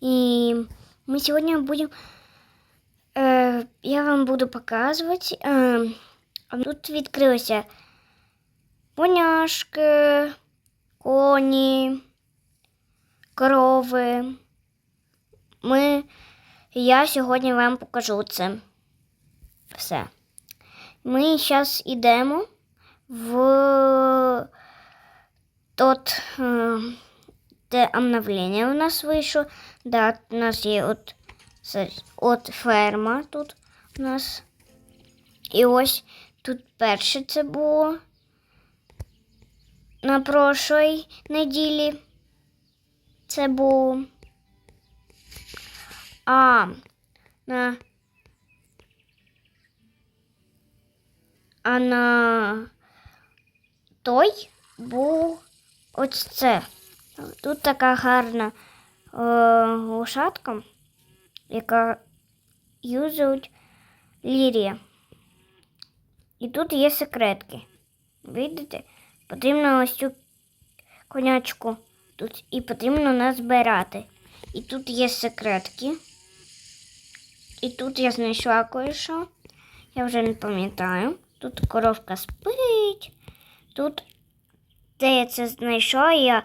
И мы сегодня будем... э, я вам буду показывать. Э, тут відкрилися поняшки, коні, корови. Ми... Я сьогодні вам покажу це все. Ми зараз йдемо в тот, е, де обновлення у нас вийшло. Да, у нас є от, от ферма тут у нас. І ось тут перше це було на прошлій неділі. Це було. А на а на той був ось це. Тут така гарна е, лошадка, яка юзають лірія. І тут є секретки. Видите? Потрібно ось цю конячку тут і потрібно назбирати. І тут є секретки. І тут я знайшла кое-що. Я вже не пам'ятаю. Тут коровка спить. Тут, де я це знайшла, я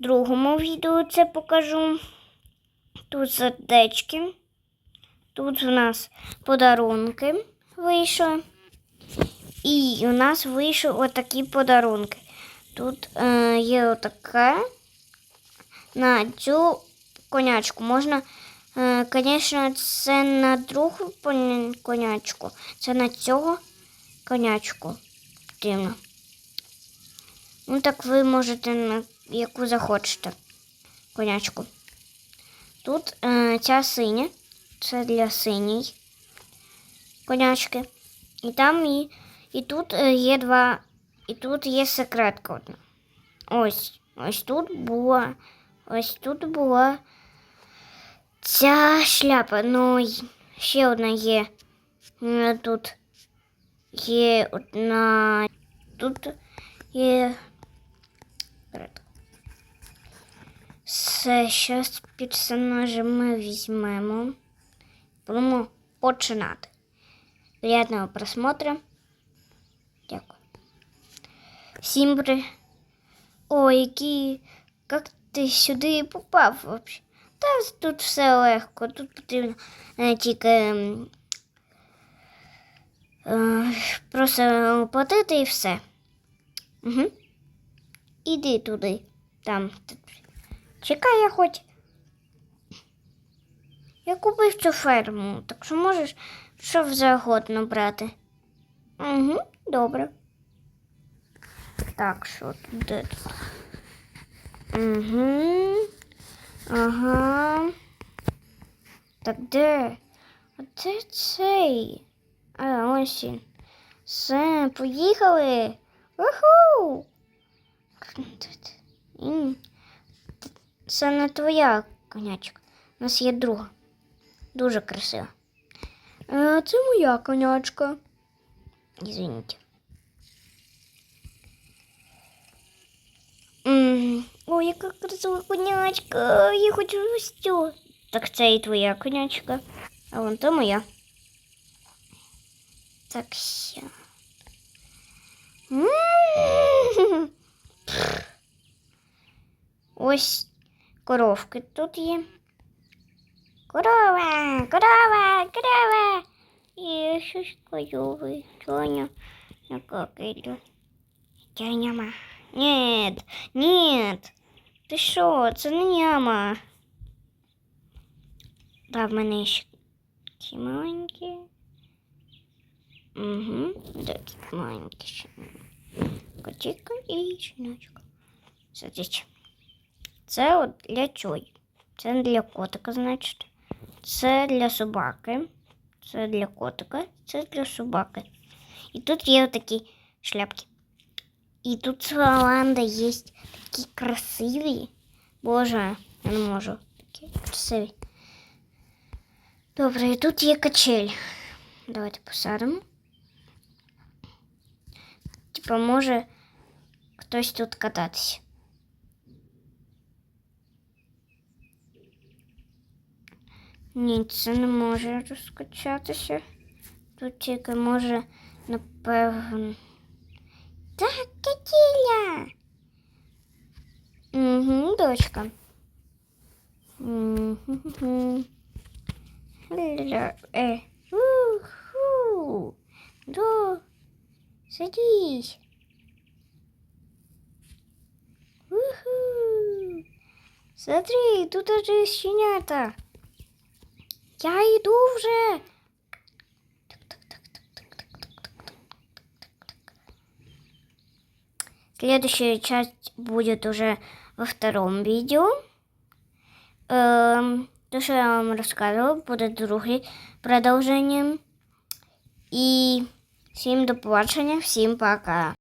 другому відео це покажу. Тут сердечки. Тут у нас подарунки вийшли. І у нас вийшли отакі подарунки. Тут е, є отаке. На цю конячку можна, е, звісно, це на другу конячку, це на цього конячку потрібно. Ну так ви можете на яку захочете конячку. Тут е, ця синя, це для синій конячки. І там і, і тут е, є два, і тут є секретка одна. Ось, ось тут була, ось тут була ця шляпа. Ну, ще одна є. Тут є одна. Тут є. секретка. Все, зараз персонажа ми візьмемо. Будемо починати. Приятного просмотра. Дякую. Всім при... Ой, який... Як ти сюди попав вообще? Та тут все легко. Тут потрібно е, тільки ем, е, просто платити і все. Угу. Іди туди. Там. Чекай я хоч. Я купив цю ферму, так що можеш що завгодно брати. Угу, добре. Так, що тут? Угу. Ага. Так де? А де цей? А, ось він. Все, поїхали. Уху! Це не твоя конячка. У нас є друга. Дуже красива. Е, Це моя конячка. Извините. Ой, яка красива конячка. Я хочу цю. Так це і твоя конячка. А вон то моя. Так все. Ось коровки тут є. Корова, корова, корова. І щось коровий. Тоня, як іду. Няма. Нет, нет. Ти що, це не няма. Да, в мене ще ті маленькі. Угу, такі маленькі ще. Котика і щеночка. Садіть. Це от для чой. Це не для котика, значить. Це для собаки. Це для котика, це для собаки. І тут є такі шляпки. І тут з лаванда є такі красиві. Боже, я не можу. Такі красиві. Добре, і тут є качель. Давайте посадимо. Типа може хтось тут кататися. Ні, це не може розкачатися. Тут тільки може, напевно. Так, Катіля. Угу, дочка. Угу. Ля, э, уху. Да, садись. Уху. Смотри, тут даже щенята. Я иду уже. Следующая часть будет уже во втором видео. Эм, то, что я вам рассказывала, будет другим продовженням. І всім до побачення, всім пока.